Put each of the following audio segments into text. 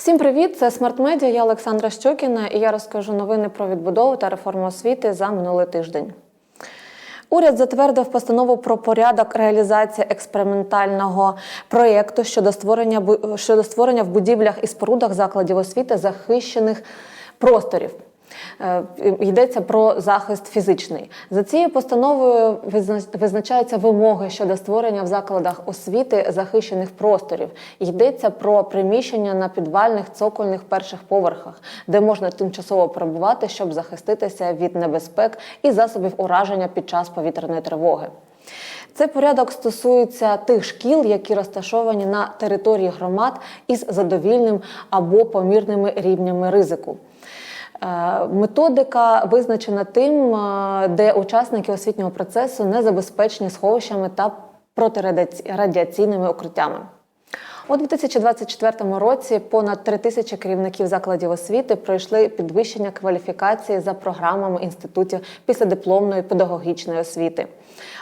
Всім привіт! Це Смарт Медіа. Я Олександра Щокіна і я розкажу новини про відбудову та реформу освіти за минулий тиждень. Уряд затвердив постанову про порядок реалізації експериментального проєкту щодо створення щодо створення в будівлях і спорудах закладів освіти захищених просторів. Е, Йдеться про захист фізичний. За цією постановою визна- визначаються вимоги щодо створення в закладах освіти захищених просторів. Йдеться про приміщення на підвальних цокольних перших поверхах, де можна тимчасово перебувати, щоб захиститися від небезпек і засобів ураження під час повітряної тривоги. Цей порядок стосується тих шкіл, які розташовані на території громад із задовільним або помірними рівнями ризику. Е, Методика визначена тим, е, де учасники освітнього процесу не забезпечені сховищами та протирадіаційними укриттями. У 2024 році понад 3 тисячі керівників закладів освіти пройшли підвищення кваліфікації за програмами інститутів післядипломної педагогічної освіти.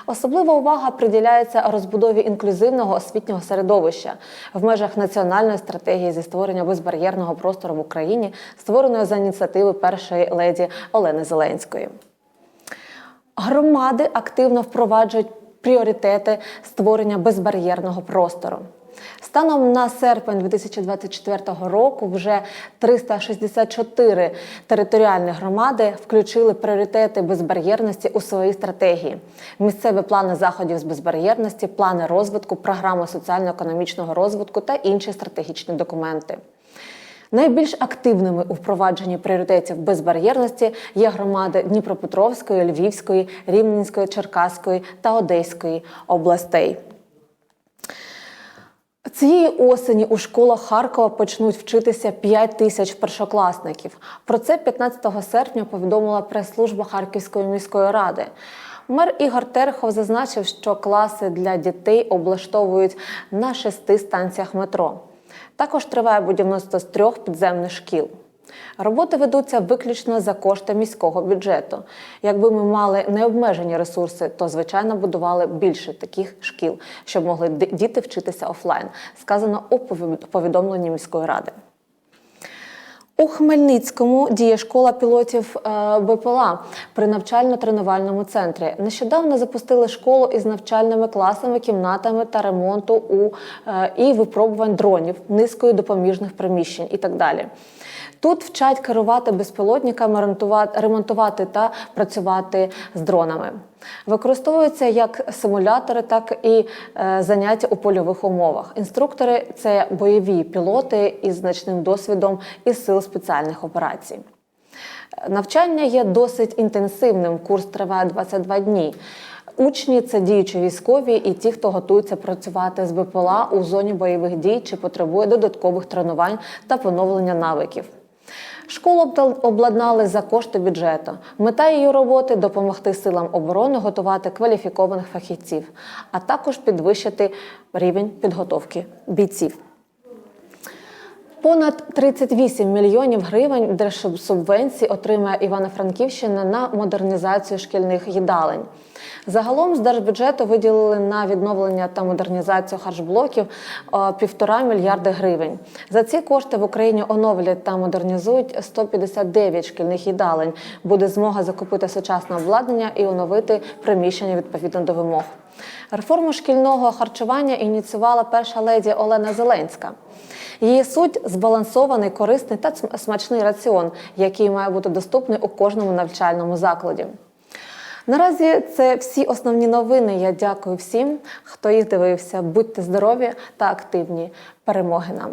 Особлива увага приділяється розбудові інклюзивного освітнього середовища в межах національної стратегії зі створення безбар'єрного простору в Україні, створеної за ініціативи першої леді Олени Зеленської. Громади активно впроваджують пріоритети створення безбар'єрного простору. Станом на серпень 2024 року вже 364 територіальні громади включили пріоритети безбар'єрності у свої стратегії, місцеві плани заходів з безбар'єрності, плани розвитку, програми соціально-економічного розвитку та інші стратегічні документи. Найбільш активними у впровадженні пріоритетів безбар'єрності є громади Дніпропетровської, Львівської, Рівненської, Черкаської та Одеської областей. Цієї осені у школах Харкова почнуть вчитися 5 тисяч першокласників. Про це 15 серпня повідомила прес-служба Харківської міської ради. Мер Ігор Терехов зазначив, що класи для дітей облаштовують на шести станціях метро. Також триває будівництво з трьох підземних шкіл. Роботи ведуться виключно за кошти міського бюджету. Якби ми мали необмежені ресурси, то звичайно будували більше таких шкіл, щоб могли діти вчитися офлайн. Сказано у повідомленні міської ради. У Хмельницькому діє школа пілотів е, БПЛА при навчально-тренувальному центрі. Нещодавно запустили школу із навчальними класами, кімнатами та ремонту у е, і випробувань дронів, низкою допоміжних приміщень і так далі. Тут вчать керувати безпілотниками, ремонтувати- ремонтувати та працювати з дронами. Використовуються як симулятори, так і е, заняття у польових умовах. Інструктори це бойові пілоти із значним досвідом із сил спеціальних операцій. Навчання є досить інтенсивним. Курс триває 22 дні. Учні це діючі військові і ті, хто готується працювати з БПЛА у зоні бойових дій чи потребує додаткових тренувань та поновлення навиків. Школу обладнали за кошти бюджету. Мета її роботи допомогти силам оборони готувати кваліфікованих фахівців, а також підвищити рівень підготовки бійців. Понад 38 мільйонів гривень держсубвенцій отримає Івано-Франківщина на модернізацію шкільних їдалень. Загалом з держбюджету виділили на відновлення та модернізацію харчблоків е, півтора мільярди гривень. За ці кошти в Україні оновлять та модернізують 159 шкільних їдалень. Буде змога закупити сучасне обладнання і оновити приміщення відповідно до вимог. Реформу шкільного харчування ініціювала перша леді Олена Зеленська. Її суть збалансований, корисний та см- смачний раціон, який має бути доступний у кожному навчальному закладі. Наразі це всі основні новини. Я дякую всім, хто їх дивився. Будьте здорові та активні. Перемоги нам!